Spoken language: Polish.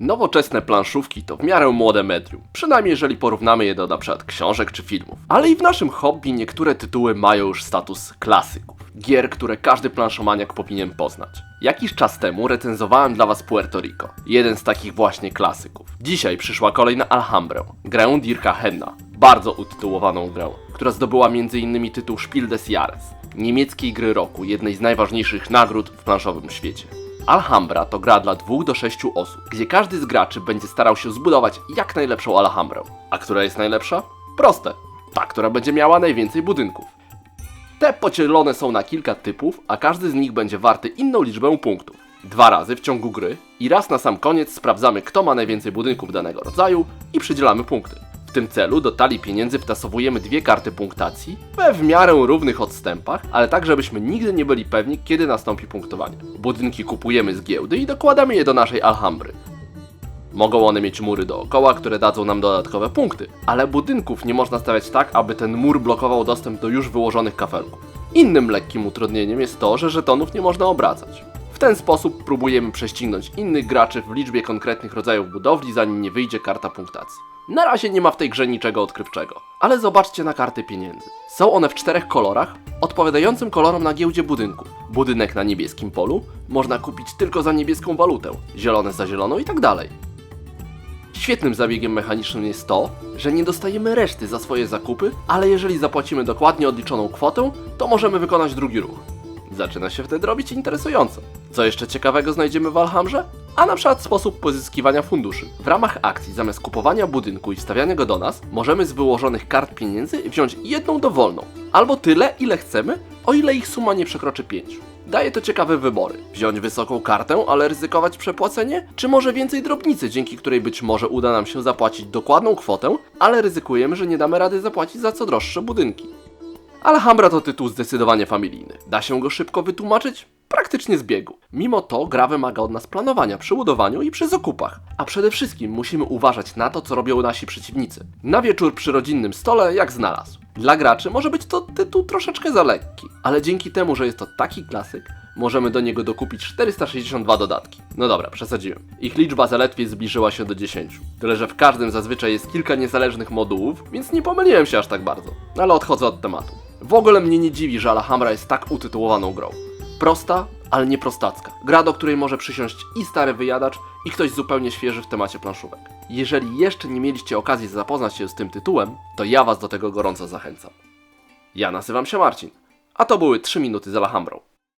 Nowoczesne planszówki to w miarę młode medium, przynajmniej jeżeli porównamy je do np. książek czy filmów. Ale i w naszym hobby niektóre tytuły mają już status klasyków. Gier, które każdy planszomaniak powinien poznać. Jakiś czas temu recenzowałem dla Was Puerto Rico, jeden z takich właśnie klasyków. Dzisiaj przyszła kolej na Alhambrę, grę Dirka Henna, bardzo utytułowaną grę, która zdobyła m.in. tytuł Spiel des Jahres, niemieckiej gry roku, jednej z najważniejszych nagród w planszowym świecie. Alhambra to gra dla 2 do 6 osób, gdzie każdy z graczy będzie starał się zbudować jak najlepszą Alhambrę. A która jest najlepsza? Proste. Ta, która będzie miała najwięcej budynków. Te podzielone są na kilka typów, a każdy z nich będzie warty inną liczbę punktów. Dwa razy w ciągu gry i raz na sam koniec sprawdzamy, kto ma najwięcej budynków danego rodzaju i przydzielamy punkty. Tym celu do talii pieniędzy wtasowujemy dwie karty punktacji we w miarę równych odstępach, ale tak, żebyśmy nigdy nie byli pewni, kiedy nastąpi punktowanie. Budynki kupujemy z giełdy i dokładamy je do naszej Alhambry. Mogą one mieć mury dookoła, które dadzą nam dodatkowe punkty, ale budynków nie można stawiać tak, aby ten mur blokował dostęp do już wyłożonych kafelków. Innym lekkim utrudnieniem jest to, że żetonów nie można obracać. W ten sposób próbujemy prześcignąć innych graczy w liczbie konkretnych rodzajów budowli, zanim nie wyjdzie karta punktacji. Na razie nie ma w tej grze niczego odkrywczego, ale zobaczcie na karty pieniędzy. Są one w czterech kolorach, odpowiadającym kolorom na giełdzie budynku. Budynek na niebieskim polu można kupić tylko za niebieską walutę, zielone za zieloną i tak dalej. Świetnym zabiegiem mechanicznym jest to, że nie dostajemy reszty za swoje zakupy, ale jeżeli zapłacimy dokładnie odliczoną kwotę, to możemy wykonać drugi ruch. Zaczyna się wtedy robić interesująco. Co jeszcze ciekawego znajdziemy w Alhamrze? A na przykład sposób pozyskiwania funduszy. W ramach akcji zamiast kupowania budynku i wstawiania go do nas, możemy z wyłożonych kart pieniędzy wziąć jedną dowolną. Albo tyle, ile chcemy, o ile ich suma nie przekroczy 5. Daje to ciekawe wybory. Wziąć wysoką kartę, ale ryzykować przepłacenie? Czy może więcej drobnicy, dzięki której być może uda nam się zapłacić dokładną kwotę, ale ryzykujemy, że nie damy rady zapłacić za co droższe budynki? Alhambra to tytuł zdecydowanie familijny. Da się go szybko wytłumaczyć? Praktycznie z biegu. Mimo to gra wymaga od nas planowania przy budowaniu i przy zakupach. A przede wszystkim musimy uważać na to, co robią nasi przeciwnicy. Na wieczór przy rodzinnym stole jak znalazł. Dla graczy może być to tytuł troszeczkę za lekki, ale dzięki temu, że jest to taki klasyk, możemy do niego dokupić 462 dodatki. No dobra, przesadziłem. Ich liczba zaledwie zbliżyła się do 10. Tyle, że w każdym zazwyczaj jest kilka niezależnych modułów, więc nie pomyliłem się aż tak bardzo. Ale odchodzę od tematu. W ogóle mnie nie dziwi, że Alhambra jest tak utytułowaną grą. Prosta, ale nie prostacka. Gra, do której może przysiąść i stary wyjadacz, i ktoś zupełnie świeży w temacie planszówek. Jeżeli jeszcze nie mieliście okazji zapoznać się z tym tytułem, to ja Was do tego gorąco zachęcam. Ja nazywam się Marcin, a to były 3 minuty z Alhambrą.